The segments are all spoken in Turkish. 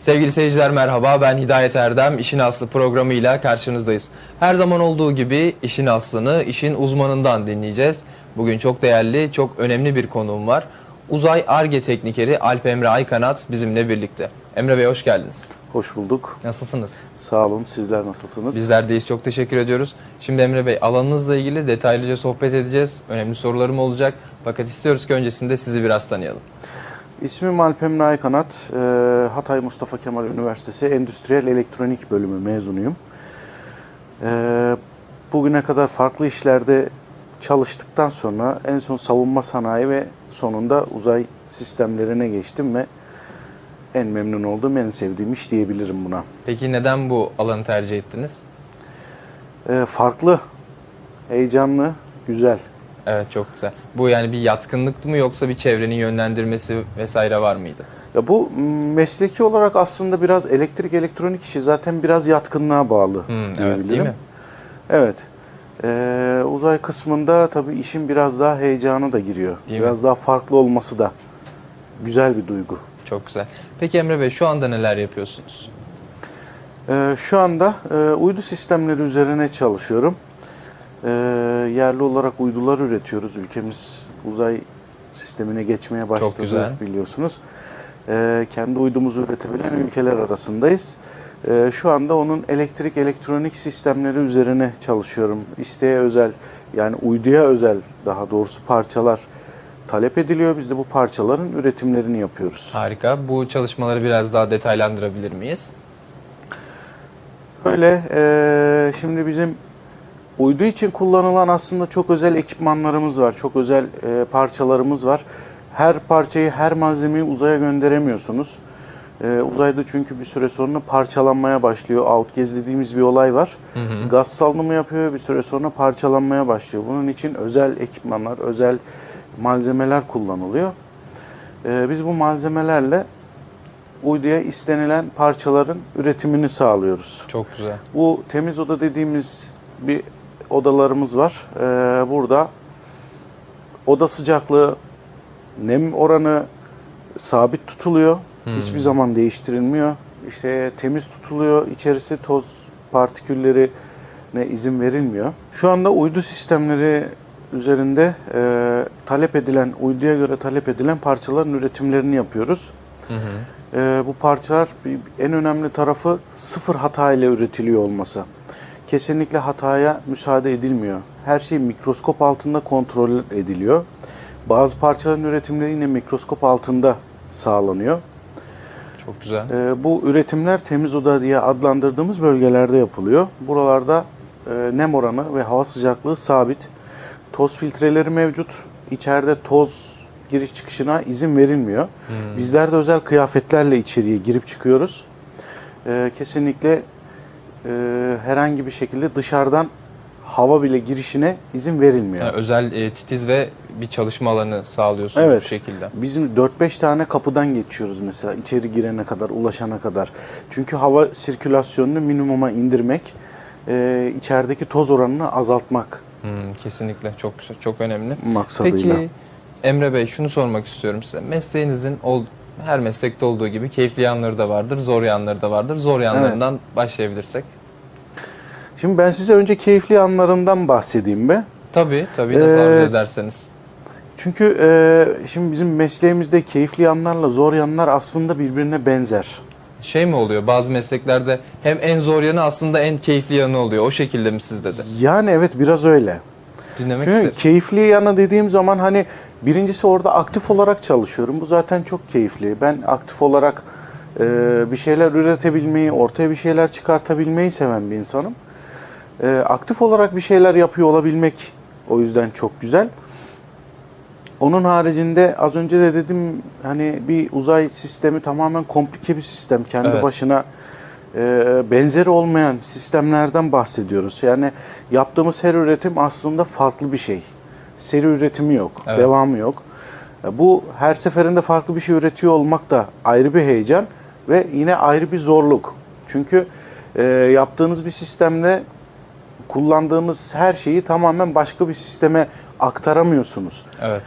Sevgili seyirciler merhaba ben Hidayet Erdem İşin Aslı programıyla karşınızdayız. Her zaman olduğu gibi işin aslını işin uzmanından dinleyeceğiz. Bugün çok değerli, çok önemli bir konuğum var. Uzay ARGE teknikeri Alp Emre Aykanat bizimle birlikte. Emre Bey hoş geldiniz. Hoş bulduk. Nasılsınız? Sağ olun. Sizler nasılsınız? Bizler deyiz. Çok teşekkür ediyoruz. Şimdi Emre Bey alanınızla ilgili detaylıca sohbet edeceğiz. Önemli sorularım olacak. Fakat istiyoruz ki öncesinde sizi biraz tanıyalım. İsmim Alp Emre Aykanat. Ee, Hatay Mustafa Kemal Üniversitesi Endüstriyel Elektronik Bölümü mezunuyum. Ee, bugüne kadar farklı işlerde çalıştıktan sonra en son savunma sanayi ve sonunda uzay sistemlerine geçtim ve en memnun olduğum, en sevdiğim iş diyebilirim buna. Peki neden bu alanı tercih ettiniz? Ee, farklı, heyecanlı, güzel. Evet çok güzel. Bu yani bir yatkınlık mı yoksa bir çevrenin yönlendirmesi vesaire var mıydı? Ya bu mesleki olarak aslında biraz elektrik elektronik işi zaten biraz yatkınlığa bağlı Hmm, evet değil mi? Evet. Ee, uzay kısmında tabii işin biraz daha heyecanı da giriyor. Değil mi? biraz daha farklı olması da güzel bir duygu. Çok güzel. Peki Emre Bey şu anda neler yapıyorsunuz? Ee, şu anda e, uydu sistemleri üzerine çalışıyorum. Ee, yerli olarak uydular üretiyoruz. Ülkemiz uzay sistemine geçmeye başladı güzel. biliyorsunuz. Ee, kendi uydumuzu üretebilen ülkeler arasındayız. Ee, şu anda onun elektrik elektronik sistemleri üzerine çalışıyorum. İsteğe özel yani uyduya özel daha doğrusu parçalar talep ediliyor. Biz de bu parçaların üretimlerini yapıyoruz. Harika. Bu çalışmaları biraz daha detaylandırabilir miyiz? Böyle eee, şimdi bizim uydu için kullanılan aslında çok özel ekipmanlarımız var. Çok özel eee, parçalarımız var. Her parçayı, her malzemeyi uzaya gönderemiyorsunuz. Eee, uzayda çünkü bir süre sonra parçalanmaya başlıyor. Outgaz dediğimiz bir olay var. Hı hı. Gaz salınımı yapıyor, bir süre sonra parçalanmaya başlıyor. Bunun için özel ekipmanlar, özel malzemeler kullanılıyor. Eee, biz bu malzemelerle uyduya istenilen parçaların üretimini sağlıyoruz. Çok güzel. Bu temiz oda dediğimiz bir odalarımız var. Ee, burada oda sıcaklığı, nem oranı sabit tutuluyor. Hmm. Hiçbir zaman değiştirilmiyor. İşte temiz tutuluyor. İçerisi toz partiküllerine izin verilmiyor. Şu anda uydu sistemleri üzerinde e, talep edilen, uyduya göre talep edilen parçaların üretimlerini yapıyoruz. Hı hı. Ee, bu parçalar en önemli tarafı sıfır hata ile üretiliyor olması. Kesinlikle hataya müsaade edilmiyor. Her şey mikroskop altında kontrol ediliyor. Bazı parçaların üretimleri yine mikroskop altında sağlanıyor. Çok güzel. Ee, bu üretimler temiz oda diye adlandırdığımız bölgelerde yapılıyor. Buralarda e, nem oranı ve hava sıcaklığı sabit. Toz filtreleri mevcut. İçeride toz giriş çıkışına izin verilmiyor. Hmm. Bizler de özel kıyafetlerle içeriye girip çıkıyoruz. Ee, kesinlikle e, herhangi bir şekilde dışarıdan hava bile girişine izin verilmiyor. Yani özel e, titiz ve bir çalışma alanı sağlıyorsunuz Evet. bu şekilde. Bizim 4-5 tane kapıdan geçiyoruz mesela içeri girene kadar, ulaşana kadar. Çünkü hava sirkülasyonunu minimuma indirmek, e, içerideki toz oranını azaltmak Hmm, kesinlikle çok çok önemli. maksadıyla. Peki Emre Bey şunu sormak istiyorum size. Mesleğinizin her meslekte olduğu gibi keyifli yanları da vardır, zor yanları da vardır. Zor yanlarından başlayabilirsek. Şimdi ben size önce keyifli anlarından bahsedeyim be. Tabii, tabii nasıl Ee, arzu ederseniz. Çünkü e, şimdi bizim mesleğimizde keyifli yanlarla zor yanlar aslında birbirine benzer. Şey mi oluyor? Bazı mesleklerde hem en zor yanı aslında en keyifli yanı oluyor. O şekilde mi sizde de? Yani evet biraz öyle. Dinlemek Çünkü isteriz. keyifli yanı dediğim zaman hani birincisi orada aktif olarak çalışıyorum. Bu zaten çok keyifli. Ben aktif olarak e, bir şeyler üretebilmeyi, ortaya bir şeyler çıkartabilmeyi seven bir insanım. E, aktif olarak bir şeyler yapıyor olabilmek o yüzden çok güzel. Onun haricinde az önce de dedim hani bir uzay sistemi tamamen komplike bir sistem. Kendi Evet. başına e, benzeri olmayan sistemlerden bahsediyoruz. Yani yaptığımız her üretim aslında farklı bir şey. Seri üretimi yok, Evet. devamı yok. E, Bu her seferinde farklı bir şey üretiyor olmak da ayrı bir heyecan ve yine ayrı bir zorluk. Çünkü e, yaptığınız bir sistemle kullandığınız her şeyi tamamen başka bir sisteme aktaramıyorsunuz Evet.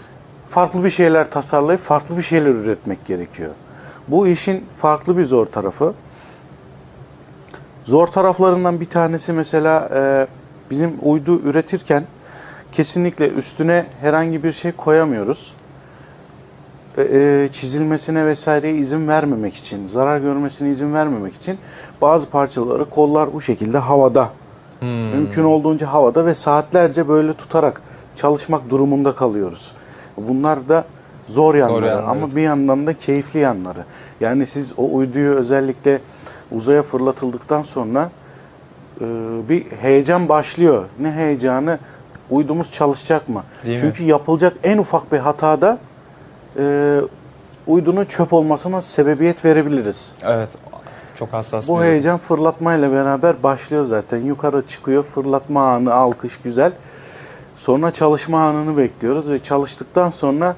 farklı bir şeyler tasarlayıp farklı bir şeyler üretmek gerekiyor. Bu işin farklı bir zor tarafı. Zor taraflarından bir tanesi mesela e, bizim uydu üretirken kesinlikle üstüne herhangi bir şey koyamıyoruz. E, çizilmesine vesaireye izin vermemek için, zarar görmesine izin vermemek için bazı parçaları kollar bu şekilde havada Hmm. Mümkün olduğunca havada ve saatlerce böyle tutarak çalışmak durumunda kalıyoruz. Bunlar da zor yanları yanları, ama bir yandan da keyifli yanları. Yani siz o uyduyu özellikle uzaya fırlatıldıktan sonra e, bir heyecan başlıyor. Ne heyecanı? Uydumuz çalışacak mı? Değil mi? Çünkü yapılacak en ufak bir hatada e, uydunun çöp olmasına sebebiyet verebiliriz. Evet. Çok hassas Bu bir heyecan fırlatmayla beraber başlıyor zaten. Yukarı çıkıyor, fırlatma anı, alkış güzel. Sonra çalışma anını bekliyoruz ve çalıştıktan sonra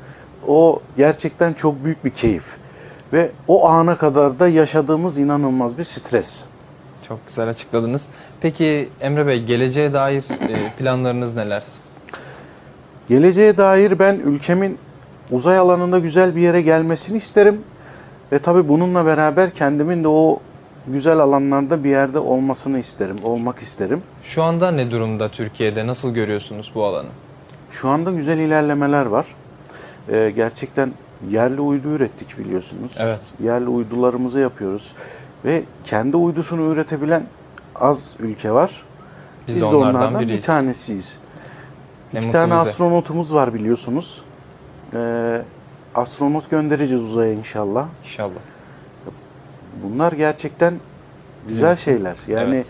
o gerçekten çok büyük bir keyif. Ve o ana kadar da yaşadığımız inanılmaz bir stres. Çok güzel açıkladınız. Peki Emre Bey geleceğe dair e, planlarınız neler? Geleceğe dair ben ülkemin uzay alanında güzel bir yere gelmesini isterim. Ve tabii bununla beraber kendimin de o güzel alanlarda bir yerde olmasını isterim, olmak isterim. Şu anda ne durumda Türkiye'de? Nasıl görüyorsunuz bu alanı? Şu anda güzel ilerlemeler var. Ee, gerçekten yerli uydu ürettik biliyorsunuz. Evet. Yerli uydularımızı yapıyoruz. Ve kendi uydusunu üretebilen az ülke var. Biz, de onlardan, bir biriyiz. tanesiyiz. Ne İki tane bize. astronotumuz var biliyorsunuz. Ee, astronot göndereceğiz uzaya inşallah. İnşallah. Bunlar gerçekten güzel için. şeyler. Yani Evet.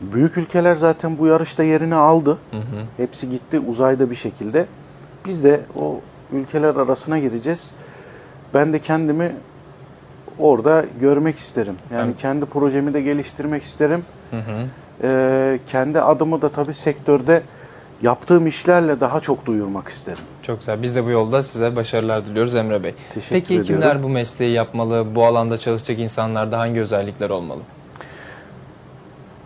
büyük ülkeler zaten bu yarışta yerini aldı. Hı hı. Hepsi gitti uzayda bir şekilde. Biz de o ülkeler arasına gireceğiz. Ben de kendimi orada görmek isterim. Yani Efendim? kendi projemi de geliştirmek isterim. Hı hı. Ee, kendi adımı da tabii sektörde yaptığım işlerle daha çok duyurmak isterim. Çok güzel. Biz de bu yolda size başarılar diliyoruz Emre Bey. Teşekkür Peki ediyorum. kimler bu mesleği yapmalı? Bu alanda çalışacak insanlarda hangi özellikler olmalı?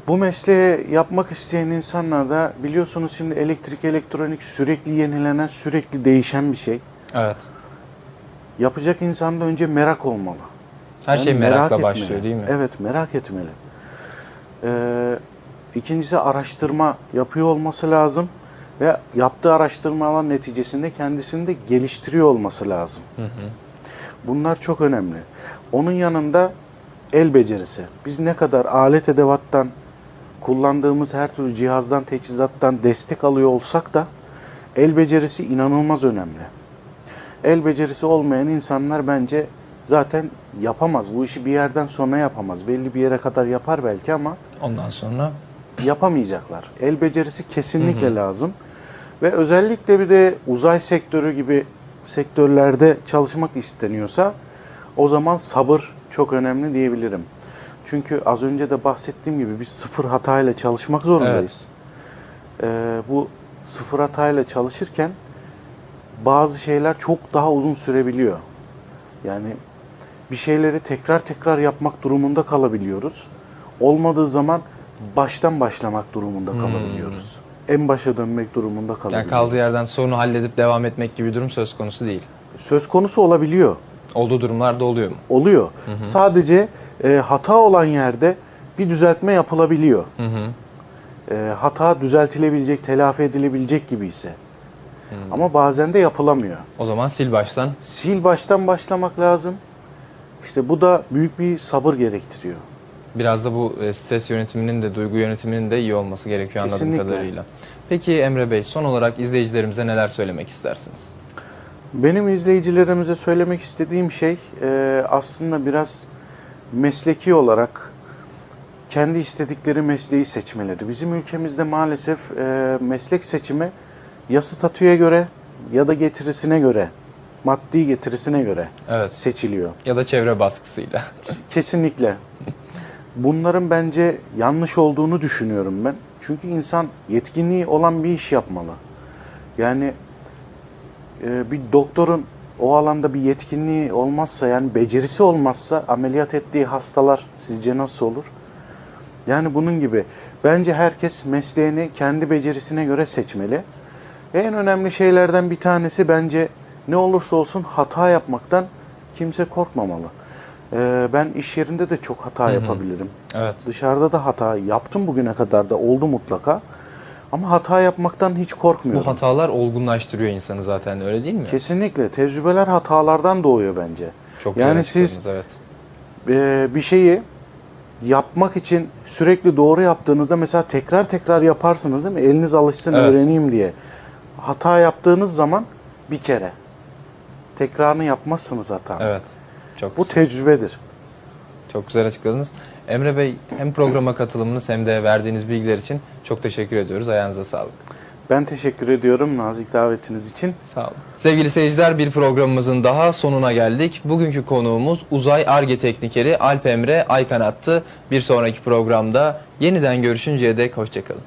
Bu mesleği yapmak isteyen insanlar da biliyorsunuz şimdi elektrik, elektronik sürekli yenilenen, sürekli değişen bir şey. Evet. Yapacak insanda önce merak olmalı. Her şey Yani merakla merak başlıyor etmeli. değil mi? Evet merak etmeli. Ee, ikincisi araştırma yapıyor olması lazım ve yaptığı araştırmalar neticesinde kendisini de geliştiriyor olması lazım. Hı hı. Bunlar çok önemli. Onun yanında el becerisi. Biz ne kadar alet edevattan kullandığımız her türlü cihazdan, teçhizattan destek alıyor olsak da el becerisi inanılmaz önemli. El becerisi olmayan insanlar bence zaten yapamaz. Bu işi bir yerden sonra yapamaz. Belli bir yere kadar yapar belki ama Ondan sonra yapamayacaklar. El becerisi kesinlikle lazım. Ve özellikle bir de uzay sektörü gibi sektörlerde çalışmak isteniyorsa o zaman sabır çok önemli diyebilirim. Çünkü az önce de bahsettiğim gibi biz sıfır hatayla çalışmak zorundayız. Ee, bu sıfır hatayla çalışırken bazı şeyler çok daha uzun sürebiliyor. Yani bir şeyleri tekrar tekrar yapmak durumunda kalabiliyoruz. Olmadığı zaman baştan başlamak durumunda kalabiliyoruz. En başa dönmek durumunda kalabiliyoruz. yani kaldığı yerden sorunu halledip devam etmek gibi bir durum söz konusu değil. Söz konusu olabiliyor. Olduğu durumlarda oluyor mu? Oluyor. Sadece e, hata olan yerde bir düzeltme yapılabiliyor. Hı hı. E, hata düzeltilebilecek, telafi edilebilecek gibi ise. Ama bazen de yapılamıyor. O zaman sil baştan. Sil baştan başlamak lazım. İşte bu da büyük bir sabır gerektiriyor. Biraz da bu e, stres yönetiminin de duygu yönetiminin de iyi olması gerekiyor anladığım Kesinlikle. kadarıyla. Peki Emre Bey son olarak izleyicilerimize neler söylemek istersiniz? Benim izleyicilerimize söylemek istediğim şey e, aslında biraz mesleki olarak kendi istedikleri mesleği seçmeleri. Bizim ülkemizde maalesef e, meslek seçimi ya statüye göre ya da getirisine göre, maddi getirisine göre Evet. seçiliyor. Ya da çevre baskısıyla. Kesinlikle. Bunların bence yanlış olduğunu düşünüyorum ben. Çünkü insan yetkinliği olan bir iş yapmalı. Yani e, bir doktorun o alanda bir yetkinliği olmazsa yani becerisi olmazsa ameliyat ettiği hastalar sizce nasıl olur? Yani bunun gibi. Bence herkes mesleğini kendi becerisine göre seçmeli. En önemli şeylerden bir tanesi bence ne olursa olsun hata yapmaktan kimse korkmamalı. Ee, ben iş yerinde de çok hata yapabilirim. Evet. Dışarıda da hata yaptım bugüne kadar da oldu mutlaka. Ama hata yapmaktan hiç korkmuyorum. Bu hatalar olgunlaştırıyor insanı zaten öyle değil mi? Kesinlikle tecrübeler hatalardan doğuyor bence. Çok güzel yani siz evet. e, bir şeyi yapmak için sürekli doğru yaptığınızda mesela tekrar tekrar yaparsınız değil mi? Eliniz alışsın Evet. öğreneyim diye. Hata yaptığınız zaman bir kere. Tekrarını yapmazsınız hata. Evet. Çok Bu güzel. tecrübedir. Çok güzel açıkladınız. Emre Bey hem programa katılımınız hem de verdiğiniz bilgiler için çok teşekkür ediyoruz. Ayağınıza sağlık. Ben teşekkür ediyorum nazik davetiniz için. Sağ olun. Sevgili seyirciler bir programımızın daha sonuna geldik. Bugünkü konuğumuz uzay ARGE teknikeri Alp Emre Aykanat'tı. Bir sonraki programda yeniden görüşünceye dek hoşçakalın.